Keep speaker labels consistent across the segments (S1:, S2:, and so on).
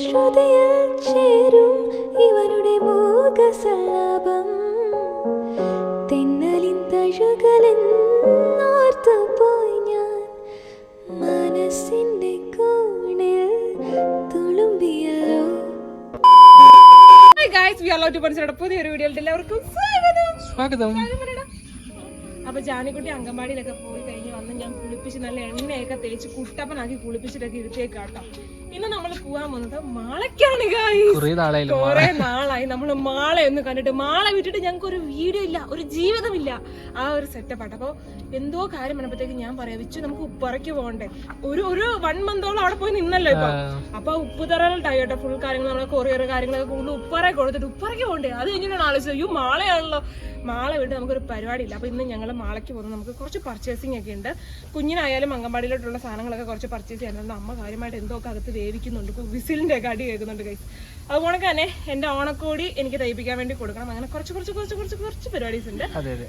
S1: ശ്രുതിയിൽ ചേരും ഇവരുടെ മൂകസല്ലാപം തെന്നലിൻ തഴുകലെന്നോർത്തു പോയി ഞാൻ. മനസ്സിന്റെ കോണിൽ തുളുമ്പിയല്ലോ.
S2: Hi guys we are love to പഠിച്ചയുടെ പുതിയൊരു വീഡിയോ എല്ലാവർക്കും സ്വാഗതം.
S3: സ്വാഗതം.
S2: അപ്പൊ ജാനിക്കുട്ടി അങ്കമാടിയിലൊക്കെ പോയി കഴിഞ്ഞ് വന്ന് ഞാൻ കുളിപ്പിച്ച് നല്ല എണ്ണയൊക്കെ തേച്ച് കുട്ടപ്പനാക്കി കുളിപ്പിച്ചിട്ടൊക്കെ ഇരുത്തേക്കാട്ടോ ഇന്ന് നമ്മൾ പോവാൻ വന്നത് മാളയ്ക്കാണ്
S3: കുറെ
S2: നാളായി. നമ്മൾ മാളെ ഒന്ന് കണ്ടിട്ട് മാളെ വിട്ടിട്ട് ഞങ്ങൾക്ക് ഒരു വീഡിയോ ഇല്ല ഒരു ജീവിതമില്ല ആ ഒരു സെറ്റപ്പാട്ട് ആട്ടോ അപ്പൊ എന്തോ കാര്യം വന്നപ്പോഴത്തേക്ക് ഞാൻ പറയാം വെച്ചു നമുക്ക് ഉപ്പറയ്ക്ക് പോകണ്ടേ. ഒരു ഒരു വൺ മന്തോളം അവിടെ പോയി നിന്നല്ലോ ഇപ്പൊ. അപ്പൊ ഉപ്പ് തറയിട്ടായി കേട്ടോ ഫുൾ കാര്യങ്ങൾ നമ്മളെ കൊറിയർ കാര്യങ്ങളൊക്കെ കൂടുതൽ ഉപ്പറ കൊടുത്തിട്ട് ഉപ്പറയ്ക്ക് പോകണ്ടേ? അത് കഴിഞ്ഞിട്ടാണ് ആലോചിച്ചത്? അയ്യോ മാളയാണല്ലോ. മാള വിട്ട് നമുക്കൊരു പരിപാടി ഇല്ല അപ്പൊ ഇന്ന് ഞങ്ങൾ മാളയ്ക്ക് പോകുന്നു. നമുക്ക് കുറച്ച് പർച്ചേസിംഗ് ഒക്കെ ഉണ്ട്. കുഞ്ഞിനായാലും അങ്കമ്പാടിയിലോട്ടുള്ള സാധനങ്ങളൊക്കെ കുറച്ച് പർച്ചേസ് ചെയ്യാനുണ്ട് അമ്മ കാര്യമായിട്ട് എന്തൊക്കെ അകത്ത് വേവിക്കുന്നുണ്ട്. വിസിലിന്റെ ഒക്കെ അടി കേൾക്കുന്നുണ്ട് കൈസ് അതുപോലെ തന്നെ എന്റെ ഓണക്കോടി എനിക്ക് തയ്പ്പിക്കാൻ വേണ്ടി കൊടുക്കണം. അങ്ങനെ കുറച്ച് കുറച്ച് കുറച്ച് കുറച്ച് കുറച്ച് പരിപാടീസ് ഉണ്ട്.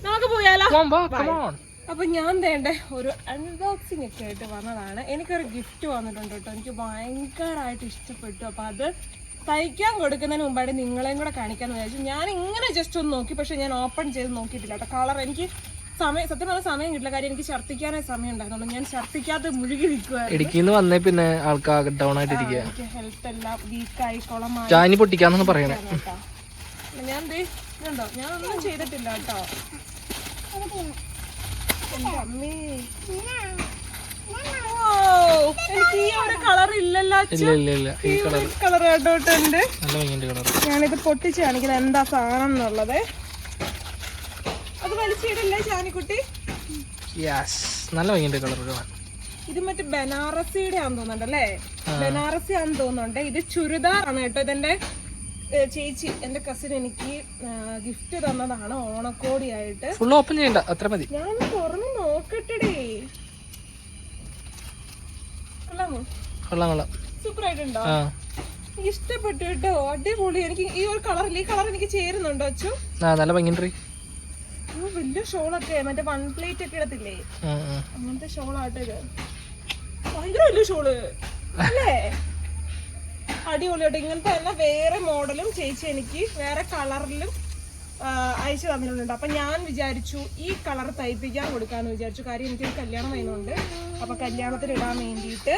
S2: നമുക്ക് പോയാലോ. അപ്പൊ ഞാൻ വേണ്ട ഒരു അൺബോക്സിംഗ് ഒക്കെ ആയിട്ട് വന്നതാണ്. എനിക്കൊരു ഗിഫ്റ്റ് വന്നിട്ടുണ്ട് കേട്ടോ. എനിക്ക് ഭയങ്കരമായിട്ട് ഇഷ്ടപ്പെട്ടു. അപ്പൊ അത് തയ്ക്കാൻ കൊടുക്കുന്നതിന് മുമ്പായിട്ട് നിങ്ങളെയും കൂടെ കാണിക്കാന്ന് വിചാരിച്ചു. ഞാൻ ഇങ്ങനെ ജസ്റ്റ് ഒന്ന് നോക്കി പക്ഷെ ഞാൻ ഓപ്പൺ ചെയ്ത് നോക്കിയിട്ടില്ല കേട്ടോ. കളർ എനിക്ക് സമയം സത്യം പറഞ്ഞ സമയം കിട്ടില്ല. കാര്യം എനിക്ക് ഛർദ്ദിക്കാനേ സമയം ഉണ്ടായിരുന്നുള്ളൂ. ഞാൻ ഛർദ്ദിക്കാതെ മുഴുകി
S3: ഇടുക്കിന്ന് വന്നേ പിന്നെ ആൾക്കാർ ഡൗൺ ആയിട്ട് ഇരിക്കുക
S2: എനിക്ക് ഹെൽത്ത് എല്ലാം വീക്കായി കുളമായി
S3: പൊട്ടിക്കാന്നാണ് പറയണേ.
S2: ഞാൻ ഇതുണ്ടോ? ഞാൻ ഒന്നും ചെയ്തിട്ടില്ല കേട്ടോ. അമ്മേ. എനിക്ക് ഈ ഒരു കളർ ഇല്ലല്ലോ
S3: ഇല്ല ഇല്ല ഇല്ല. ഈ കളർ
S2: കേട്ടോട്ടുണ്ട് ഞാനിത് പൊട്ടിച്ച് കാണിക്കുന്നത് എന്താ സാധനം എന്നുള്ളത്. അത് വലിച്ചിടില്ലേ ചാനിക്കുട്ടി
S3: നല്ല ഭംഗിയുണ്ട് കളർ
S2: ഇത് മറ്റേ ബനാറസിയുടെ ആണെന്ന് തോന്നുന്നുണ്ട് അല്ലേ? ബനാറസി ആണെന്ന് തോന്നുന്നുണ്ട്. ഇത് ചുരിദാർ ആണ് കേട്ടോ ഇതെന്റെ ചേച്ചി എന്റെ കസിൻ എനിക്ക് ഗിഫ്റ്റ് തന്നതാണ് ഓണക്കോടിയായിട്ട്.
S3: ഫുൾ ഓപ്പൺ ചെയ്യണ്ട അത്ര മതി.
S2: ഞാൻ തുറന്ന് നോക്കട്ടെടേ.
S3: കൊള്ളാം കൊള്ളാം
S2: സൂപ്പർ ആയിട്ടുണ്ടോ
S3: ആ.
S2: ഇഷ്ടപ്പെട്ടു കേട്ടോ. അടിപൊളി. എനിക്ക് ഈ ഒരു കളർ ഈ കളർ എനിക്ക് ചേരുന്നുണ്ടോ അച്ചു?
S3: നല്ല ഭംഗിയുണ്ട് റീ.
S2: ഓ, വലിയ ഷോളൊക്കെ. മറ്റേ വൺ പ്ലേറ്റ് ഒക്കെ ഇടത്തില്ലേ. അങ്ങനത്തെ ഷോളാട്ടോ ഇത്. ഭയങ്കര വലിയ ഷോൾ. അല്ലേ? അടിപൊളിയായിട്ട് ഇങ്ങനത്തെ തന്നെ വേറെ മോഡലും ചേച്ചി എനിക്ക് വേറെ കളറിലും അയച്ചു തന്നിട്ടുണ്ട് അപ്പൊ ഞാൻ വിചാരിച്ചു ഈ കളർ തയ്പ്പിക്കാൻ കൊടുക്കാന്ന് വിചാരിച്ചു. കാര്യം എനിക്കൊരു കല്യാണം വരുന്നുണ്ട്. അപ്പൊ കല്യാണത്തിന് ഇടാൻ വേണ്ടിയിട്ട്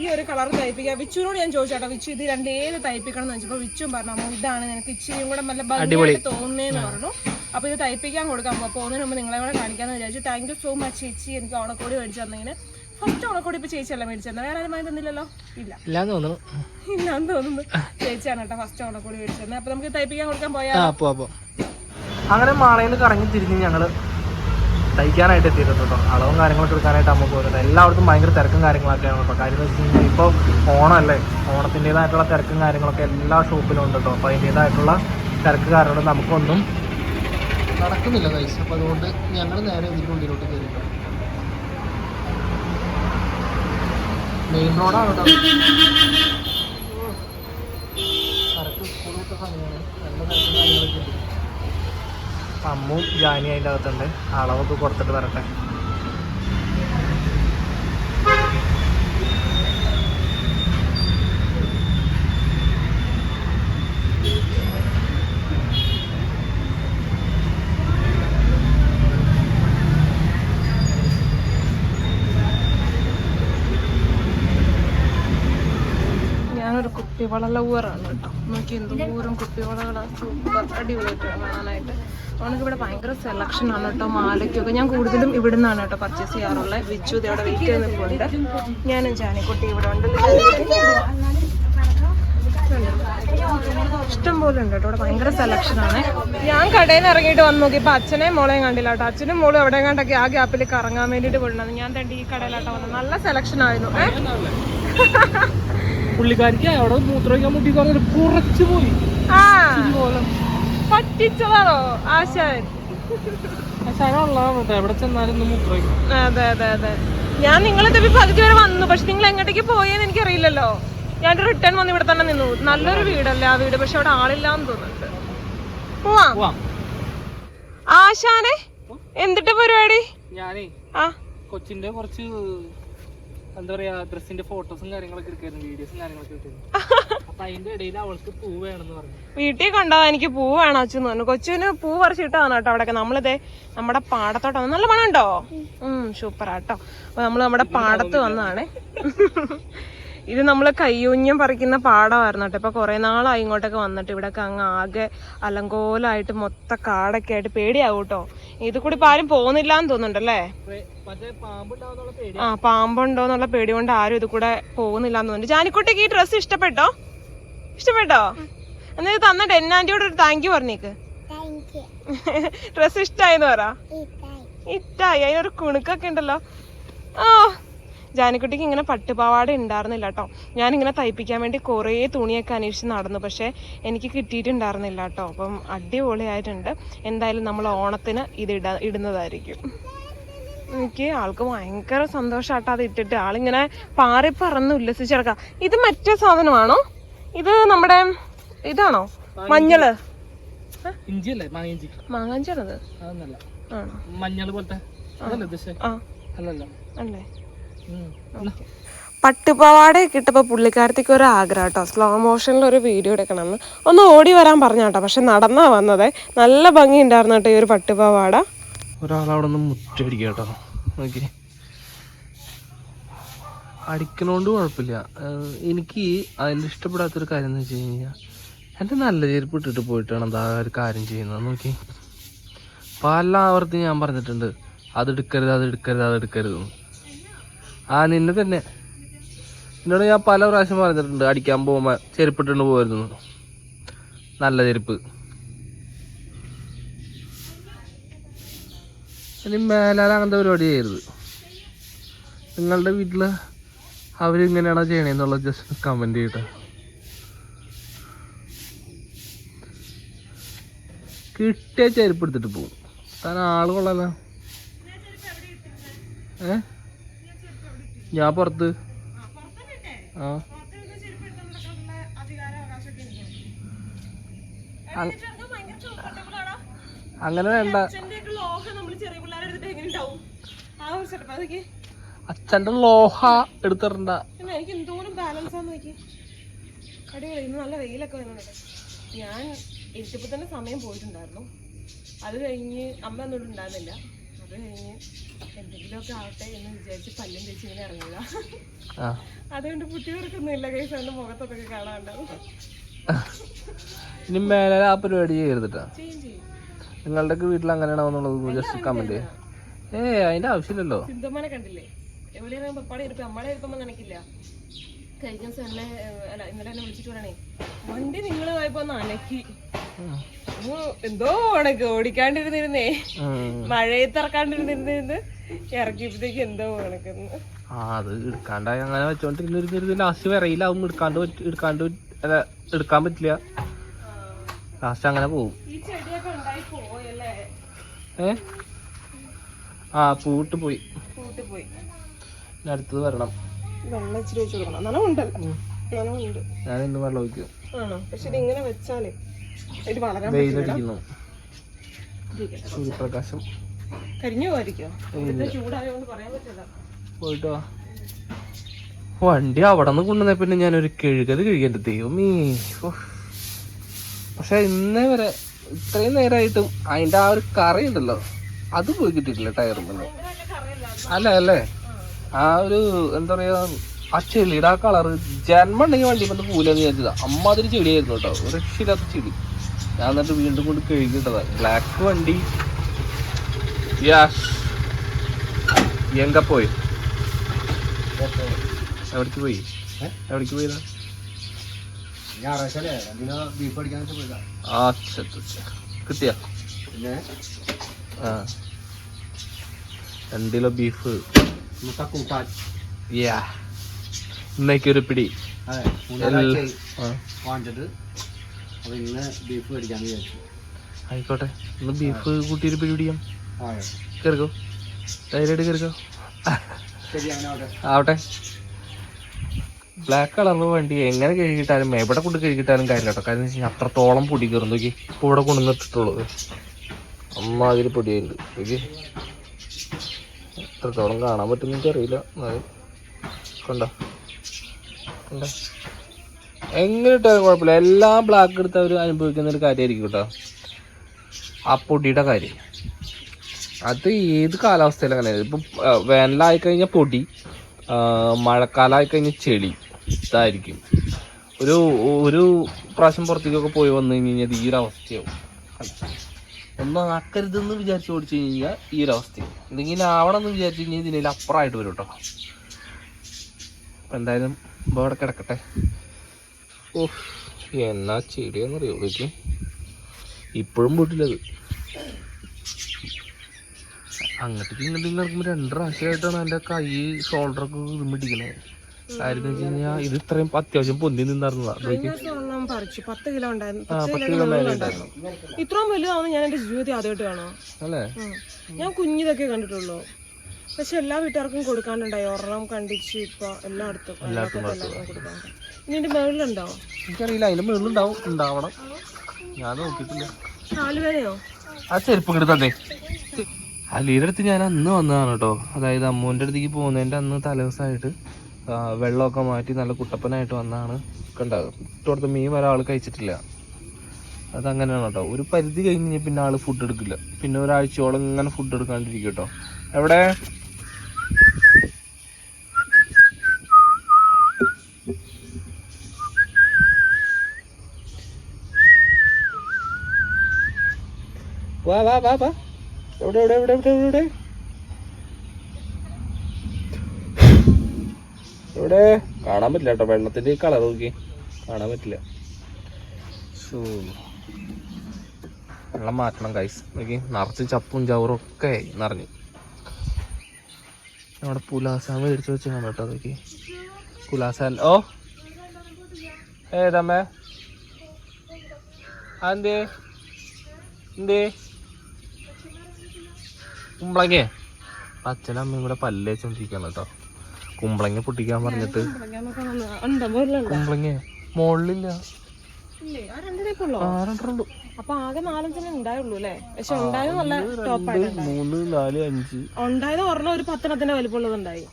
S2: ഈ ഒരു കളർ തയ്പ്പിക്കാം വിച്ചുവിനോട് ഞാൻ ചോദിച്ചാട്ടോ വിച്ചു ഇത് രണ്ട് ഏത് തയ്പ്പിക്കണം എന്ന് വെച്ചപ്പോ വിച്ചും പറഞ്ഞു അമ്മ ഇതാണ് നിനക്ക് ഇച്ചിരിയും കൂടെ നല്ല ഭംഗിയായിട്ട് തോന്നുന്നേന്ന് പറഞ്ഞു. അപ്പോൾ ഇത് തയ്പ്പിക്കാൻ കൊടുക്കാൻ അപ്പോൾ പോകുന്നതിന് മുമ്പ് നിങ്ങളെ കൂടെ കാണിക്കാന്ന് വിചാരിച്ചു. താങ്ക് യു സോ മച്ച് ഇച്ചി എനിക്ക് ഓണക്കോടി മേടിച്ചു തന്നതിന്. ഫസ്റ്റ് ഓണക്കോടി ഇപ്പൊ ചേച്ചിയല്ല മേടിച്ചു തന്നെ വേറെ ആരും വാങ്ങി തന്നില്ലല്ലോ? ഇല്ല.
S3: ഇല്ലാന്ന് തോന്നുന്നു.
S2: ഇല്ലാന്ന് തോന്നുന്നു. ചേച്ചിയാണ് കേട്ടോ ഫസ്റ്റ് ഓണക്കോടി മേടിച്ചു തന്നെ അപ്പൊ നമുക്ക് തയ്പ്പിക്കാൻ കൊടുക്കാൻ പോയാ
S3: ആ പോ പോ. അങ്ങനെ മാളയിൽ കറങ്ങി തിരിഞ്ഞ് ഞങ്ങൾ തയ്ക്കാനായിട്ട് എത്തിയിട്ടുണ്ട് കേട്ടോ. അളവും കാര്യങ്ങളൊക്കെ എടുക്കാനായിട്ട് അമ്മ പോകുന്നത് എല്ലായിടത്തും ഭയങ്കര തിരക്കും കാര്യങ്ങളൊക്കെയാണ് കേട്ടോ. കാര്യം എന്ന് വെച്ച് കഴിഞ്ഞാൽ ഇപ്പോൾ ഓണമല്ലേ? ഓണത്തിന്റെതായിട്ടുള്ള തിരക്കും കാര്യങ്ങളൊക്കെ എല്ലാ ഷോപ്പിലും ഉണ്ട് കേട്ടോ. അപ്പോൾ അതിന്റെതായിട്ടുള്ള തിരക്ക് കാരണം നമുക്കൊന്നും നടക്കുന്നില്ല പൈസ അപ്പോൾ അതുകൊണ്ട് ഞങ്ങൾ നേരെ ഇതിന്റെ ഉള്ളിലോട്ട് കയറിയിട്ടോ മെയിൻ റോഡാണ് കേട്ടോ കറക്റ്റ് സ്കൂൾ വിട്ട സമയമാണ്. നല്ല തിരക്കും കാര്യങ്ങളൊക്കെ ഉണ്ട്. അമ്മും ജാനി അതിന്റെ അകത്തുണ്ട്. അളവൊക്കെ കൊടുത്തിട്ട് വരട്ടെ
S2: ഞാനൊരു കുപ്പിവള ലവറാണ് കേട്ടോ. നമുക്ക് എന്തോരം കുപ്പിവളകളാണ് സൂപ്പർ അടിപൊളിയായിട്ട് കാണാനായിട്ട്. നമുക്ക് ഇവിടെ ഭയങ്കര സെലക്ഷൻ ആണ് കേട്ടോ മാലയ്ക്കൊക്കെ. ഞാൻ കൂടുതലും ഇവിടെ നിന്നാണ് കേട്ടോ പർച്ചേസ് ചെയ്യാറുള്ളത് വിച്ചു ഇത് അവിടെ വെയിറ്റ് ചെയ്ത് നിൽപ്പുണ്ട്. ഞാനും ജാനിക്കുട്ടി ഇവിടെ ജാനിക്കുട്ടി. ഇഷ്ടം പോലെ ഉണ്ട് കേട്ടോ. ഇവിടെ ഭയങ്കര സെലക്ഷൻ ആണ്. ഞാൻ കടയിൽ നിന്ന് ഇറങ്ങിയിട്ട് വന്ന് നോക്കിയപ്പോൾ അച്ഛനെയും മോളെയും കണ്ടില്ല കേട്ടോ. അച്ഛനും മോളും എവിടെ കണ്ടൊക്കെ ആ ഗ്യാപ്പിൽ കറങ്ങാൻ വേണ്ടിയിട്ട് വിടണത്. ഞാൻ തണ്ടി ഈ കടയിലാട്ടോ വന്നത്. നല്ല സെലക്ഷൻ ആയിരുന്നു. ഏഹ്
S3: പുള്ളിക്കാരിക്ക് അവിടെ മൂത്രമൊഴിക്കാൻ മുട്ടി പറഞ്ഞിട്ട് കുറച്ച് പോയി.
S2: പറ്റിച്ചതാണോ? ആശാൻ.
S3: എവിടെ ചെന്നാലും മൂത്രമൊഴിക്കും
S2: അതെ അതെ അതെ. ഞാൻ നിങ്ങളെ തപ്പി പകുതി വരെ വന്നു. പക്ഷെ നിങ്ങൾ എങ്ങോട്ടേക്ക് പോയെന്ന് എനിക്ക് അറിയില്ലല്ലോ ഞാൻ റിട്ടേൺ വന്ന് ഇവിടെ തന്നെ നിന്നു. നല്ലൊരു വീടല്ലേ ആ വീട്? പക്ഷെ അവിടെ ആളില്ലാന്ന് തോന്നുന്നുണ്ട്. പോവാം. ആശാനെ എന്തിട്ട് പരിപാടി?
S3: ഞാനേ
S2: ആ.
S3: കൊച്ചിന്റെ കുറച്ച് എന്താ പറയാ ഡ്രസ്സിന്റെ ഫോട്ടോസും കാര്യങ്ങളൊക്കെ എടുക്കായിരുന്നു വീഡിയോസും കാര്യങ്ങളൊക്കെ എടുക്കായിരുന്നു. അപ്പൊ അതിന്റെ ഇടയിൽ അവൾക്ക് പൂ വേണമെന്ന് പറഞ്ഞു.
S2: വീട്ടിൽ കൊണ്ടുപോകാൻ എനിക്ക് പൂ വേണം അച്ഛൻ പറഞ്ഞു. കൊച്ചുവിന് പൂ പറിച്ചിട്ടാണ് കേട്ടോ അവിടെ നമ്മളിതേ നമ്മുടെ പാടത്തോട്ട് വന്നു. നല്ല മണമുണ്ടോ? ഉം. സൂപ്പറാട്ടോ അപ്പൊ നമ്മൾ നമ്മുടെ പാടത്ത് വന്നതാണേ. ഇത് നമ്മൾ കയ്യൂഞ്ഞം പറിക്കുന്ന പാടമായിരുന്നു കേട്ടോ. ഇപ്പൊ കുറേ നാളായി ഇങ്ങോട്ടൊക്കെ വന്നിട്ട്. ഇവിടെയൊക്കെ അങ്ങ് ആകെ അലങ്കോലമായിട്ട് മൊത്ത കാടൊക്കെ ആയിട്ട് പേടിയാവും കേട്ടോ. ഇത് കൂടി ഇപ്പൊ ആരും പോകുന്നില്ല എന്ന് തോന്നുന്നുണ്ടല്ലേ ആ പാമ്പുണ്ടോ എന്നുള്ള പേടി കൊണ്ട് ആരും ഇത് കൂടെ പോകുന്നില്ല എന്ന് തോന്നുന്നു ജാനിക്കുട്ടിക്ക് ഈ ഡ്രസ്സ് ഇഷ്ടപ്പെട്ടോ? ഇഷ്ടപ്പെട്ടോ? എന്നിട്ട് തന്നിട്ട്. തന്ന ആന്റിയോട് ഒരു താങ്ക് യു പറഞ്ഞേക്ക്. ഡ്രസ് ഇഷ്ടായെന്ന് പറ. ഇഷ്ടായി. അതിനൊരു കുണുക്കൊക്കെ ഉണ്ടല്ലോ. ആ ജാനിക്കുട്ടിക്ക് ഇങ്ങനെ പട്ടുപാവാട ഉണ്ടായിരുന്നില്ല കേട്ടോ ഞാനിങ്ങനെ തയ്പ്പിക്കാൻ വേണ്ടി കുറേ തുണിയൊക്കെ അന്വേഷിച്ച് നടന്നു. പക്ഷേ എനിക്ക് കിട്ടിയിട്ടുണ്ടായിരുന്നില്ല കേട്ടോ അപ്പം അടിപൊളിയായിട്ടുണ്ട്. എന്തായാലും നമ്മൾ ഓണത്തിന് ഇത് ഇട ഇടുന്നതായിരിക്കും. എനിക്ക് ആൾക്ക് ഭയങ്കര സന്തോഷാട്ടോ അത് ഇട്ടിട്ട്. ആളിങ്ങനെ പാറി പറന്ന് ഉല്ലസിച്ചിടക്കാം. ഇത് മറ്റേ സാധനമാണോ? ഇത് നമ്മുടെ ഇതാണോ? മഞ്ഞൾ.
S3: ഇഞ്ചി അല്ലേ മാങ്ങ ഇഞ്ചി
S2: മാങ്ങാഞ്ചാണത്
S3: അതൊന്നല്ല.
S2: ആണോ?
S3: മഞ്ഞൾ പോലത്തെ?
S2: അല്ലേ. പട്ടുപാവാടയൊക്കെ കിട്ടപ്പോൾ പുള്ളിക്കാരത്തേക്ക് ഒരു ആഗ്രഹം കേട്ടോ സ്ലോ മോഷനിൽ ഒരു വീഡിയോ എടുക്കണമെന്ന് ഒന്ന് ഓടി വരാൻ പറഞ്ഞ കേട്ടോ പക്ഷെ നടന്നാ വന്നത്. നല്ല ഭംഗി ഉണ്ടായിരുന്നു കേട്ടോ ഈ ഒരു പട്ടുപാവാട.
S3: ഒരാളവിടെ നിന്ന് മുറ്റടിക്കുക കേട്ടോ നോക്കി. അടിക്കണോണ്ട് കുഴപ്പമില്ല. എനിക്ക് അതിന്റെ ഇഷ്ടപ്പെടാത്തൊരു കാര്യം എന്ന് വെച്ച് കഴിഞ്ഞാൽ എന്റെ നല്ല ചെരുപ്പ് ഇട്ടിട്ട് പോയിട്ടാണ് എന്താ ഒരു കാര്യം ചെയ്യുന്നത്. നോക്കി. പല ആവർത്തി ഞാൻ പറഞ്ഞിട്ടുണ്ട്. അത് എടുക്കരുത് അത് എടുക്കരുത് അത് എടുക്കരുത്. ആ നിന്നെ തന്നെ. എന്നോട് ഞാൻ പല പ്രാവശ്യം പറഞ്ഞിട്ടുണ്ട് അടിക്കാൻ പോകുമ്പോൾ ചെരുപ്പിട്ടുണ്ട് പോയിരുന്നു നല്ല ചെരുപ്പ്. ഇനി മേലാൽ അങ്ങനത്തെ പരിപാടി ചെയ്യരുത്. നിങ്ങളുടെ വീട്ടിൽ അവരിങ്ങനെയാണോ ചെയ്യണേന്നുള്ള ജസ്റ്റ് കമന്റ് ചെയ്യട്ടെ. കിട്ടിയ ചെരുപ്പ് എടുത്തിട്ട് പോകും. താൻ ആൾ കൊള്ളാലോ. ഏ? ഞാൻ പുറത്ത്. ആ. അങ്- അങ്ങനെ വേണ്ട. അച്ഛന്റെ ലോഹ എടുത്തിടണ്ട.
S2: എനിക്ക് എന്തോരം ബാലൻസ് ആന്ന് നോക്കി അടിപൊളി ഇന്ന് നല്ല വെയിലൊക്കെ വരുന്നുണ്ട് ഞാൻ എനിക്കിപ്പോ തന്നെ സമയം പോയിട്ടുണ്ടായിരുന്നു. അത് കഴിഞ്ഞ് അമ്മ എന്നോട് ഉണ്ടായിരുന്നില്ല. അത് കഴിഞ്ഞ് എന്തെങ്കിലുമൊക്കെ ആവട്ടെ എന്ന് വിചാരിച്ച് പല്ലും തേച്ച് ഇങ്ങനെ
S3: ഇറങ്ങില്ല
S2: അതുകൊണ്ട് കുട്ടികൾക്കൊന്നും ഇല്ല കൈസ് എന്റെ മുഖത്തൊക്കെ കാണാണ്ടാവും
S3: ഇനി മേലെ ആ പരിപാടി ചെയ്യരുതിട്ടാ.
S2: ചെയ്യും ചെയ്യും.
S3: നിങ്ങളുടെയൊക്കെ വീട്ടിൽ അങ്ങനെയാണോ എന്നുള്ളത് ജസ്റ്റ് കമന്റ് ഏ അതിന്റെ ആവശ്യമില്ലല്ലോ.
S2: സിന്ധുമ്മനെ കണ്ടില്ലേ? എവിടെയാണ് പപ്പാടെ ഇരിപ്പം? അമ്മയുടെ ഇരിപ്പം നനക്കില്ല കഴിഞ്ഞ ദിവസം എന്നെ അല്ല ഇന്നലെ എന്നെ വിളിച്ചിട്ട് പറയണേ വണ്ടി നിങ്ങൾ പോയപ്പോ നനക്കി എന്തോ ഉണക്ക്. ഓടിക്കാണ്ടിരുന്നിരുന്നേ. മഴയത്ത് ഇറക്കാണ്ടിരുന്നിരുന്നിരുന്ന് ഇറക്കിയപ്പോഴത്തേക്ക് എന്തോ ഉണക്കുന്നു.
S3: ആ അത് എടുക്കാണ്ടായി അങ്ങനെ വെച്ചോണ്ടിരുന്നിരുന്നിരുന്ന് ലാസ്റ്റ് വിറയിലാവും. എടുക്കാണ്ട് എടുക്കാണ്ട് അല്ല എടുക്കാൻ പറ്റില്ല. ലാസ്റ്റ് അങ്ങനെ പോവും. ഏ? ആ പൂട്ട് പോയി. അടുത്തത് വരണം.
S2: വെള്ളം ഇച്ചിരി വെച്ച് കൊടുക്കണം. നനവുണ്ടല്ലോ നനവുണ്ട്
S3: ഞാൻ ഇന്ന് വെള്ളം ഒഴിക്കും.
S2: ആണോ? പക്ഷെ ഇതിങ്ങനെ വെച്ചാലേ ഇത് വളരാൻ
S3: വെയിലടിക്കുന്നു സൂര്യപ്രകാശം.
S2: കരിഞ്ഞു പോയിരിക്കോ പറയാൻ പറ്റില്ല.
S3: പോയിട്ടോ? വണ്ടി അവിടെ നിന്ന് കൊണ്ടുവന്ന പിന്നെ ഞാനൊരു കഴുകത് കഴുകേണ്ട ദൈവമേ. പക്ഷെ ഇന്നേ വരെ ഇത്രയും നേരമായിട്ടും അതിന്റെ ആ ഒരു കറി ഉണ്ടല്ലോ അത് പോയി കിട്ടിയിട്ടില്ല ടയറുമ്പോൾ അല്ല അല്ലേ? ആ ഒരു എന്താ പറയാ ആ ചെളിയുടെ ആ കളറ് ജന്മ ഉണ്ടെങ്കിൽ വണ്ടി വന്ന് പൂലെന്ന് വിചാരിച്ചതാ. അമ്മാതിരി ചെടിയായിരുന്നു കേട്ടോ. ഒരു രക്ഷയില്ലാത്ത ചെടി ഞാൻ എന്നിട്ട് വീണ്ടും കൊണ്ട് കഴുകിട്ടതാ ബ്ലാക്ക് വണ്ടി. യാസ് എങ്ക പോയി. എവിടേക്ക് പോയി? എവിടേക്ക് പോയതാ? ആ. കിട്ടിയ? രണ്ട് കിലോ ബീഫ് പിടി.
S4: വാങ്ങിച്ചിട്ട് അപ്പൊ ഇന്ന് ബീഫ് മേടിക്കാന്ന് വിചാരിച്ചു.
S3: ആയിക്കോട്ടെ. ഇന്ന് ബീഫ് കൂട്ടിയൊരു പിടി പിടിക്കാം കയറിക്കോ. ധൈര്യമായിട്ട് കയറിക്കോ. ആവട്ടെ. ബ്ലാക്ക് കളർ വണ്ടി എങ്ങനെ കഴുകിയിട്ടാലും എവിടെ കൊണ്ട് കഴുകിയിട്ടാലും കാര്യമില്ല കേട്ടോ. കാര്യം എന്ന് വെച്ച് കഴിഞ്ഞാൽ അത്രത്തോളം പൊടി കയറും. നോക്കി ഇപ്പോൾ ഇവിടെ കൊണ്ടുവന്നിട്ടുള്ളത് അമ്മാതിരി പൊടിയുണ്ട് നോക്കി. എത്രത്തോളം കാണാൻ പറ്റുന്നറിയില്ല എന്നാലും കണ്ടോ? കണ്ടോ? എങ്ങനെ ഇട്ടാലും കുഴപ്പമില്ല. എല്ലാം ബ്ലാക്ക് എടുത്ത് അവർ അനുഭവിക്കുന്ന ഒരു കാര്യമായിരിക്കും കേട്ടോ. ആ പൊടിയുടെ കാര്യം. അത് ഏത് കാലാവസ്ഥയിലും അങ്ങനെ? ഇപ്പം വേനലായി കഴിഞ്ഞാൽ പൊടി മഴക്കാലമായി കഴിഞ്ഞാൽ ചെളി ഇതായിരിക്കും. ഒരു ഒരു പ്രാവശ്യം പുറത്തേക്കൊക്കെ പോയി വന്നു കഴിഞ്ഞ് കഴിഞ്ഞാൽ ഈ ഒരു അവസ്ഥയാവും. ഒന്നും ആക്കരുതെന്ന് വിചാരിച്ച് ഓടിച്ചു കഴിഞ്ഞാൽ ഈ ഒരു അവസ്ഥയാവും. എന്തെങ്കിലും ആവണം എന്ന് വിചാരിച്ചു കഴിഞ്ഞാൽ ഇതിനപ്പുറമായിട്ട് വരും കേട്ടോ. എന്തായാലും ഇവിടെ കിടക്കട്ടെ. ഓ എന്നാ ചെടിയെന്നറിയോ ഇത് ഇപ്പോഴും പോയിട്ടില്ലത് അങ്ങോട്ടേക്ക് ഇങ്ങോട്ട് നടക്കുമ്പോൾ രണ്ട് പ്രാവശ്യമായിട്ടാണ് എന്റെ കൈ ഷോൾഡറൊക്കെ ഇതുമ്പിടിക്കണേ കാര്യം വെച്ച് കഴിഞ്ഞാൽ ഇത് ഇത്രയും അത്യാവശ്യം പൊന്തി
S2: നിന്നായിരുന്നു പറിച്ചു? പത്ത് കിലോ ഉണ്ടായിരുന്നു. ഇത്രയും വലുതാണ് ഞാൻ എന്റെ ജീവിതത്തിൽ ആദ്യമായിട്ട് കാണാം
S3: അല്ലേ?
S2: ഞാൻ കുഞ്ഞിതൊക്കെ കണ്ടിട്ടുള്ളൂ. പക്ഷെ എല്ലാ വീട്ടുകാർക്കും കൊടുക്കാനുണ്ടായി. ഒരെണ്ണം കണ്ടിച്ച് ഇപ്പൊ എല്ലായിടത്തും ഇനി എന്റെ മുകളിലുണ്ടോ
S3: എനിക്കറിയില്ല. അതിന്റെ മേളിലുണ്ടാവും. ഉണ്ടാവണം. ഞാൻ നോക്കിയിട്ടില്ല.
S2: കാലുവേനയോ
S3: ആ ചെരുപ്പ് കിടത്തേ അലീയുടെ അടുത്ത് ഞാൻ അന്ന് വന്നതാണ് കേട്ടോ. അതായത് അമ്മൂന്റെ അടുത്തേക്ക് പോകുന്നതിന്റെ അന്ന് തലേദിവസമായിട്ട് ആ, വെള്ളമൊക്കെ മാറ്റി നല്ല കുട്ടപ്പനായിട്ട് വന്നാണ് കണ്ടത് ഇട്ടോടത്ത് മീൻ വരെ ആൾ കഴിച്ചിട്ടില്ല. അതങ്ങനെയാണ് കേട്ടോ. ഒരു പരിധി കഴിഞ്ഞ് കഴിഞ്ഞാൽ പിന്നെ ആൾ ഫുഡ് എടുക്കില്ല. പിന്നെ ഒരാഴ്ചയോളം ഇങ്ങനെ ഫുഡ് എടുക്കാണ്ടിരിക്കും കേട്ടോ. എവിടെ? വാ വാ വാ വാ. എവിടെ എവിടെ എവിടെ എവിടെ എവിടെ? എവിടെ? കാണാൻ പറ്റില്ല കേട്ടോ. വെള്ളത്തിന്റെ കളർ നോക്കി. കാണാൻ പറ്റില്ല. സോ വെള്ളം മാറ്റണം കൈസ് നോക്കി. നിറച്ച് ചപ്പും ചവറും ഒക്കെ ആയി. നിറഞ്ഞു. നമ്മുടെ പുലാസ മേടിച്ചു വെച്ചാണ് കേട്ടോ നോക്കി. പുലാസാൻ ഓ. ഏതമ്മേ അതെന്തേ എന്തേ? കുമ്പളങ്ങേ? അച്ഛനും അമ്മയും കൂടെ പല്ല് വെച്ചോണ്ടിരിക്കണം കേട്ടോ. കുമ്പളങ്ങ പൊട്ടിക്കാൻ പറഞ്ഞിട്ട്. കുമ്പളങ്ങ മുകളിലില്ല
S2: ടോപ്പായിട്ട്
S3: മൂന്ന് നാല് അഞ്ച്.
S2: ഉണ്ടായത് ഒരെണ്ണം ഒരു പത്തെണ്ണത്തിന്റെ വലിപ്പമുള്ളതുണ്ടായി.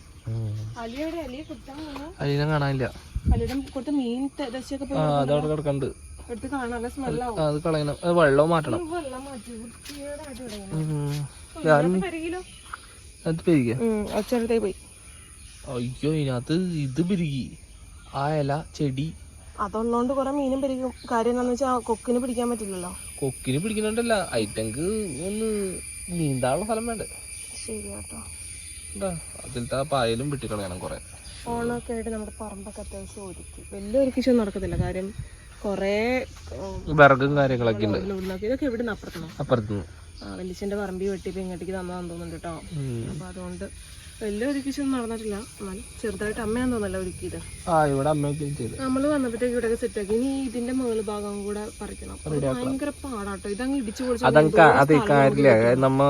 S2: അലിയുടെ അലിയെ കുത്താൻ
S3: അതിനെ കാണാനില്ല. അതവിടെ കിടക്കണ്ട്. അത് കളയണം. വെള്ളം മാറ്റണം.
S2: വെള്ളം മാറ്റി
S3: അത് പെരുകിയ?
S2: ഉം, പോയി.
S3: അയ്യോ ഇതിനകത്ത് ഇത് പെരുകി. ആ ഇല ചെടി.
S2: അതുള്ളോണ്ട് കുറെ മീനും പെരുകും. കാര്യം എന്താണെന്ന് വെച്ചാൽ കൊക്കിന് പിടിക്കാൻ പറ്റില്ലല്ലോ.
S3: കൊക്കിന് പിടിക്കുന്നുണ്ടല്ല ഐറ്റങ്ക് ഒന്ന് നീന്താനുള്ള സ്ഥലം വേണ്ടേ?
S2: ശരി കേട്ടോ
S3: എന്താ അതിലത്തെ ആ പായലും വെട്ടിക്കളയണം കുറെ.
S2: ഓണൊക്കെ ആയിട്ട് നമ്മുടെ പറമ്പൊക്കെ അത്യാവശ്യം ഒരുക്കി. വലിയ ഒരുക്കിച്ചൊന്നും നടക്കത്തില്ല. കാര്യം കുറേ
S3: വിറകും കാര്യങ്ങളൊക്കെ ഉണ്ട്.
S2: ഇതൊക്കെ എവിടെ നിന്ന്
S3: അപ്പുറത്തുനിന്ന്
S2: അപ്പുറത്തുനിന്ന്. വലിയച്ഛന്റെ പറമ്പി വെട്ടി ഇങ്ങോട്ടേക്ക് തന്നതാന്ന് തോന്നുന്നുണ്ട് കേട്ടോ അപ്പോൾ അതുകൊണ്ട് വലിയ ഒരുക്കിച്ചൊന്നും നടന്നിട്ടില്ല. എന്നാലും ചെറുതായിട്ട് അമ്മയാന്ന് തോന്നല്ല ഒരുക്കിയത്. നമ്മൾ വന്നപ്പോഴത്തേക്ക് ഇവിടെ സെറ്റാക്കി ഇനി ഇതിന്റെ മുകൾ ഭാഗം കൂടെ പറിക്കണം. ഭയങ്കര പാടാട്ടോ. ഇതങ്ങ് ഇടിച്ചു പൊളിച്ചു
S3: നമ്മ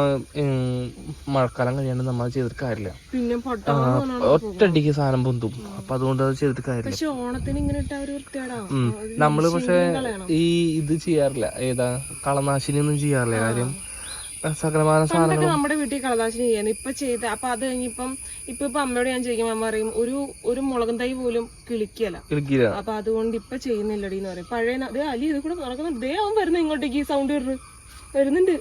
S3: മഴക്കാലം കഴിയാണ്ട് നമ്മൾ ചെയ്തിട്ട് കാര്യമില്ല.
S2: പിന്നെ പൊട്ടാന്ന്
S3: ഒറ്റയടിക്ക് സാധനം പൊന്തും. അപ്പൊ അതുകൊണ്ട് അത് ചെയ്തിട്ട് കാര്യമില്ല.
S2: പക്ഷെ ഓണത്തിന് ഇങ്ങനെ ഇട്ട ഒരു വൃത്തിയാടാ
S3: നമ്മൾ പക്ഷെ ഈ ഇത് ചെയ്യാറില്ല. ഏതാ? കളനാശിനി ഒന്നും ചെയ്യാറില്ല കാര്യം? സകലമാന
S2: നമ്മുടെ വീട്ടിൽ കളനാശിനി ചെയ്യാൻ ഇപ്പൊ ചെയ്ത അപ്പൊ അത് കഴിഞ്ഞിപ്പം ഇപ്പൊ ഇപ്പൊ അമ്മയോട് ഞാൻ ചോദിക്കും അമ്മ പറയും ഒരു ഒരു മുളകും തൈ പോലും കിളിക്കല
S3: കിളിക്കില്ല.
S2: അപ്പൊ അതുകൊണ്ട് ഇപ്പൊ ചെയ്യുന്നില്ലടി എന്ന് പറയും. പഴയ അലി ഇത് കൂടെ നടക്കുന്നുണ്ട് ദേ അവൻ വരുന്നു ഇങ്ങോട്ടേക്ക് ഈ സൗണ്ട് വരുന്നു വരുന്നുണ്ട്.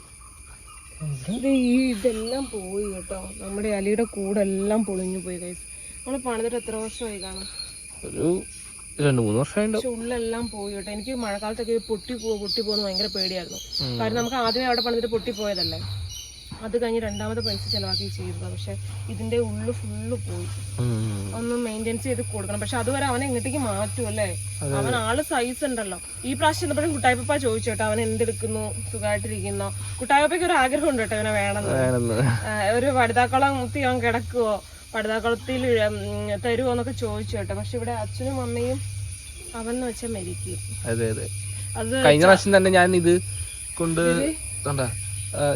S2: ഈ ഇതെല്ലാം പോയി കേട്ടോ. നമ്മുടെ അലിയുടെ കൂടെല്ലാം പൊളിഞ്ഞു പോയി കൈസ് നമ്മൾ പണിതിട്ട് എത്ര വർഷമായി കാണും?
S3: ഒരു രണ്ട് മൂന്ന്
S2: വർഷം ഉള്ളെല്ലാം പോയി കേട്ടോ എനിക്ക് മഴക്കാലത്തൊക്കെ പൊട്ടി പോ പൊട്ടി പോകുന്ന ഭയങ്കര പേടിയായിരുന്നു. കാരണം നമുക്ക് ആദ്യമേ അവിടെ പണിതിട്ട് പൊട്ടി പോയതല്ലേ? അത് കഴിഞ്ഞ് രണ്ടാമത് പൈസ ചെലവാക്കി ചെയ്തത്. പക്ഷെ ഇതിന്റെ ഉള്ളു ഫുള്ള് പോയി. ഒന്ന് മെയിന്റെയിൻസ് ചെയ്ത് കൊടുക്കണം. പക്ഷെ അതുവരെ അവനെ ഇങ്ങോട്ടേക്ക് മാറ്റും അല്ലേ? അവൻ ആൾ സൈസ് ഉണ്ടല്ലോ. ഈ പ്രാവശ്യം ചെന്നപ്പോഴും കുട്ടായപ്പ ചോദിച്ചു കേട്ടോ അവൻ എന്തെടുക്കുന്നു? സുഖമായിട്ടിരിക്കുന്നോ കുട്ടായപ്പയ്ക്ക് ഒരു ആഗ്രഹം ഉണ്ട് കേട്ടോ ഇവനെ വേണമെന്ന്. ഒരു പടുതാക്കുളം മുത്തി അവൻ കിടക്കുവോ? പടുതാക്കുളത്തിൽ തരുമോ എന്നൊക്കെ ചോദിച്ചു കേട്ടോ. പക്ഷെ ഇവിടെ അച്ഛനും അമ്മയും അവൻ എന്ന് വെച്ചാൽ മരിക്കും.
S3: അതെ അതെ.
S2: അത്
S3: കഴിഞ്ഞ പ്രാവശ്യം തന്നെ ഞാൻ ഇത് കൊണ്ട് കണ്ട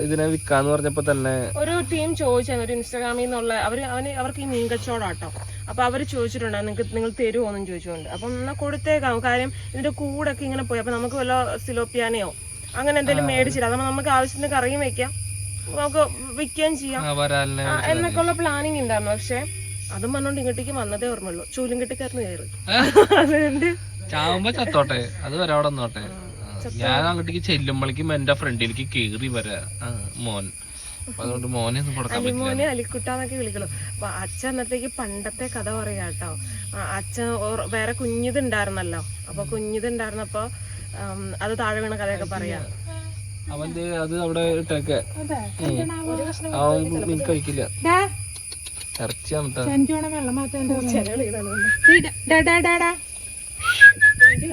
S3: ഇതിനെ വിൽക്കാന്ന് പറഞ്ഞപ്പോ തന്നെ
S2: ഒരു ടീം ചോദിച്ചായിരുന്നു ഒരു ഇൻസ്റ്റാഗ്രാമിൽ നിന്നുള്ള അവർ അവന് അവർക്ക് ഈ മീൻ കച്ചവടാട്ടോ. അപ്പൊ അവർ ചോദിച്ചിട്ടുണ്ട് നിങ്ങൾക്ക് നിങ്ങൾ തരുമോ എന്നും ചോദിച്ചുകൊണ്ട്. അപ്പം എന്നാൽ കൊടുത്തേക്കാം കാര്യം ഇതിന്റെ കൂടൊക്കെ ഇങ്ങനെ പോയി. അപ്പൊ നമുക്ക് വല്ല സിലോപ്പിയാനയോ അങ്ങനെ എന്തെങ്കിലും മേടിച്ചില്ല. അതാകുമ്പോൾ നമുക്ക് ആവശ്യത്തിന് കറിയും വെക്കാം. നമുക്ക് വിൽക്കുകയും ചെയ്യാം.
S3: എന്നൊക്കെയുള്ള വരാലിനെ
S2: എന്നൊക്കെ ഉള്ള പ്ലാനിങ് ഉണ്ടായിരുന്നു. പക്ഷെ അതും പറഞ്ഞോണ്ട് ഇങ്ങോട്ടേക്ക് വന്നതേ ഓർമ്മയുള്ളൂ. ചൂലും കെട്ടിക്കാരന് കയറി അതുകൊണ്ട്
S3: ചാവുമ്പോ ചത്തോട്ടെ. അത് വരെ അവിടെ നിന്നോട്ടെ. ഞാൻ അങ്ങോട്ടേക്ക് ചെല്ലുമ്പോഴേക്കും എന്റെ ഫ്രണ്ടിലേക്ക് കേറി വരാ. മോൻ. അതുകൊണ്ട് മോനെ ഒന്നും കൊടുക്കാൻ പറ്റില്ല.
S2: അലിമോനെ അലിക്കുട്ടാന്നൊക്കെ വിളിക്കണം. അപ്പൊ അച്ഛൻ അന്നത്തേക്ക് പണ്ടത്തെ കഥ പറയാ കേട്ടോ. അച്ഛൻ വേറെ കുഞ്ഞിതുണ്ടായിരുന്നല്ലോ. അപ്പൊ കുഞ്ഞിതുണ്ടായിരുന്നപ്പോ അത് താഴെ വീണ കഥയൊക്കെ പറയാ.
S3: അവന്റെ അത് അവിടെ ഇട്ടേക്കെ. അവൻ മീൻ കഴിക്കില്ല.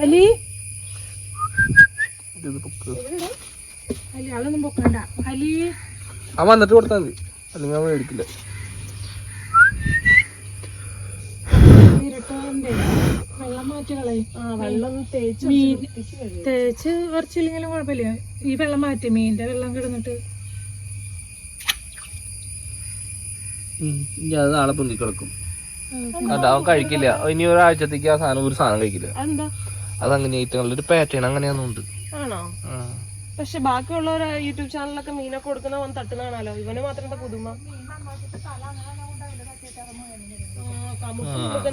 S5: അലി?
S3: അവൻ വന്നിട്ട് കൊടുത്താൽ മതി. അല്ലെങ്കിൽ അവൻ മേടിക്കില്ല.
S5: ഇരട്ടോളന്റെ വെള്ളം മാറ്റി കളയും.
S2: ആ വെള്ളം തേച്ച്
S5: മീൻ തേച്ച് കുറച്ചില്ലെങ്കിലും കുഴപ്പമില്ല. ഈ വെള്ളം മാറ്റി മീനിന്റെ വെള്ളം കിടന്നിട്ട്.
S3: അത് നാളെ പൊന്തി കിടക്കും. കണ്ട അവൻ കഴിക്കില്ല. ഇനി ഒരാഴ്ചത്തേക്ക് ആ സാധനം ഒരു സാധനം കഴിക്കില്ല.
S2: അതെന്താ?
S3: അതങ്ങനെ ഒരു പാറ്റേൺ അങ്ങനെയാന്നുണ്ട്
S2: ആണോ? പക്ഷെ ബാക്കിയുള്ളവർ യൂട്യൂബ് ചാനലിലൊക്കെ മീനൊക്കെ കൊടുക്കുന്ന തട്ടുന്നതാണല്ലോ. ഇവന് മാത്രം എന്താ പുതുമ?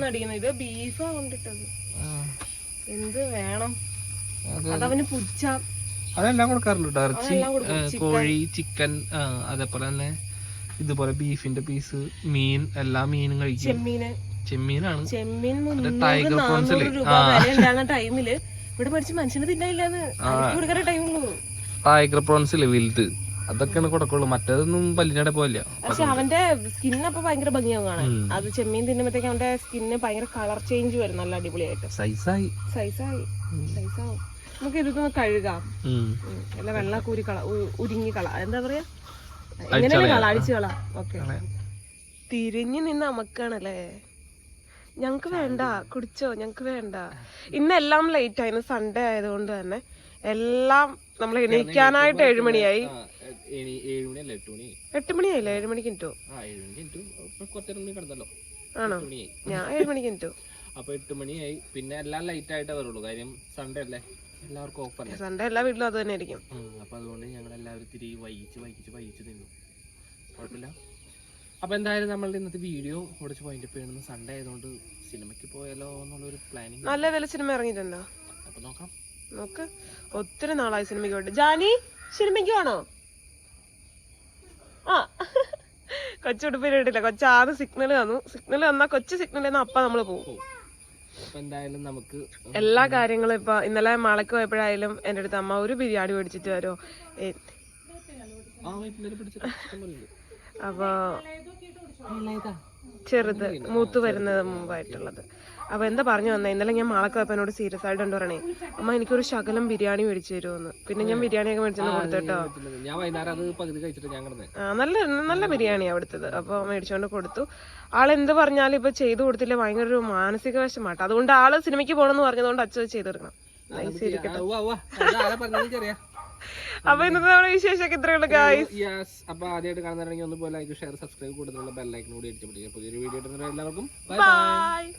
S2: അടിക്കുന്നത് ഇത് ബീഫാ കൊണ്ടിട്ടത് എന്ത് വേണം? അതവന് പുച്ച
S3: അതെല്ലാം കൊടുക്കാറുണ്ട്. ഇറച്ചി കോഴി ചിക്കൻ അതേപോലെ തന്നെ ഇതുപോലെ ബീഫിന്റെ പീസ് മീൻ എല്ലാ മീനും കഴിക്കും.
S2: ചെമ്മീന്.
S3: ചെമ്മീനാണ്.
S2: ചെമ്മീൻ. വില ഉണ്ടാകുന്ന ടൈമിൽ ഇവിടെ പഠിച്ച് മനുഷ്യന് തിന്നായില്ലാന്ന് ടൈമുള്ളൂ.
S3: ടൈഗർ പ്രോൺസ് ഇല്ലേ വലുത്? അതൊക്കെയാണ് കൊടുക്കുള്ളൂ. മറ്റേതൊന്നും പല്ലിനടെ പോലില്ല
S2: പക്ഷെ അവന്റെ സ്കിൻ അപ്പൊ ഭയങ്കര ഭംഗിയാവും കാണാൻ. അത് ചെമ്മീൻ തിന്നുമ്പോഴത്തേക്ക് അവന്റെ സ്കിന്ന് ഭയങ്കര കളർ ചേഞ്ച് വരും. നല്ല അടിപൊളിയായിട്ട്.
S3: സൈസായി
S2: സൈസായി സൈസാവും നമുക്ക് ഇതൊന്ന് കഴുകാം. നല്ല. അല്ല വെള്ള കൂരി കള ഉരുങ്ങി കള എന്താ പറയാ? എങ്ങനെയാണ് കള? അടിച്ചു കള ഓക്കെ. തിരിഞ്ഞു നിന്ന് അമക്കാണല്ലേ? ഞങ്ങക്ക് വേണ്ട. കുടിച്ചോ? ഞങ്ങക്ക് വേണ്ട. ഇന്നെല്ലാം ലേറ്റ് ആയിരുന്നു സൺഡേ ആയതുകൊണ്ട് തന്നെ എല്ലാം നമ്മൾ എണീക്കാനായിട്ട് ഏഴുമണിയായി.
S3: ഏഴ് മണിയല്ല എട്ട് മണി?
S2: എട്ട് മണിയായില്ലേ? ഏഴ് മണിക്ക്
S3: ആ ഏഴ് മണി എട്ടു കുറച്ചേരം മണി കിടന്നല്ലോ.
S2: ആണോ? ഞാൻ ഏഴ് മണിക്ക് ഇട്ടോ
S3: അപ്പൊ എട്ട് മണിയായി. പിന്നെ എല്ലാം ലൈറ്റ് ആയിട്ടേ വരുള്ളൂ. കാര്യം സൺഡേ അല്ലേ? എല്ലാവർക്കും ഓഫ് അല്ലേ?
S2: സൺഡേ എല്ലാ വീട്ടിലും അത് തന്നെ ആയിരിക്കും.
S3: അപ്പോൾ അപ്പൊ അതുകൊണ്ട് ഞങ്ങൾ എല്ലാവരും തിരി വൈകിച്ച് വൈകിച്ച് വൈകിച്ച് നിന്നു കുഴപ്പമില്ല. അപ്പൊ എന്തായാലും നമ്മളുടെ ഇന്നത്തെ വീഡിയോ ഓടിച്ച് പോയിന്റ് പോയിരുന്നു സൺഡേ ആയതുകൊണ്ട് സിനിമയ്ക്ക് പോയാലോ എന്നുള്ളൊരു പ്ലാനിങ്
S2: നല്ല വില സിനിമ ഇറങ്ങിയിട്ടുണ്ടോ?
S3: അപ്പൊ നോക്കാം.
S2: നോക്ക്. ഒത്തിരി നാളായി സിനിമയ്ക്ക് പോയിട്ട്. ജാനി സിനിമയ്ക്ക് വേണോ ആ. കൊച്ചുടുപ്പിലിട്ടില്ല കൊച്ചാറ് സിഗ്നൽ തന്നു. സിഗ്നൽ തന്നാ കൊച്ചു സിഗ്നൽ തന്നാ അപ്പ നമ്മൾ പോകും
S3: എന്തായാലും നമുക്ക്
S2: എല്ലാ കാര്യങ്ങളും ഇപ്പൊ ഇന്നലെ മളക്ക് പോയപ്പോഴായാലും എന്റെ അടുത്ത് അമ്മ ഒരു ബിരിയാണി മേടിച്ചിട്ട് വരുമോ അപ്പൊ ചെറുത് മൂത്ത് വരുന്നത് മുമ്പായിട്ടുള്ളത്. അപ്പൊ എന്താ പറഞ്ഞു വന്നേ? ഇന്നലെ ഞാൻ മാളക്ക് പോയപ്പോ സീരിയസ് ആയിട്ട് ഉണ്ട് പറയണേ അമ്മ എനിക്കൊരു ശകലം ബിരിയാണി മേടിച്ചു തരുമെന്ന് പിന്നെ ഞാൻ ബിരിയാണിയൊക്കെ മേടിച്ചു കൊടുത്തിട്ടോ ആ, നല്ല നല്ല ബിരിയാണി അവിടുത്തത്. അപ്പോൾ മേടിച്ചുകൊണ്ട് കൊടുത്തു. ആൾ എന്ത് പറഞ്ഞാലും ഇപ്പൊ ചെയ്തു കൊടുത്തില്ല. ഭയങ്കര ഒരു മാനസിക വശമാട്ടോ അതുകൊണ്ട് ആൾ സിനിമയ്ക്ക് പോകണമെന്ന് പറഞ്ഞതുകൊണ്ട് അച്ഛൻ
S3: ചെയ്തെടുക്കണം.
S2: അപ്പൊ ഇന്നത്തെ നമ്മുടെ വിശേഷമൊക്കെ ഇത്രയുള്ള ഗായ്സ്
S3: യെസ് അപ്പൊ ആദ്യമായിട്ട് കാണുന്നതാണെങ്കിൽ ഒന്ന് പോലെ ലൈക്ക് ഷെയർ സബ്സ്ക്രൈബ് കൂടുതലുള്ള ബെല്ലൈക്കൻ കൂടി അടിച്ചു പിടിക്കുക പുതിയൊരു വീഡിയോ എല്ലാവർക്കും
S2: ബൈ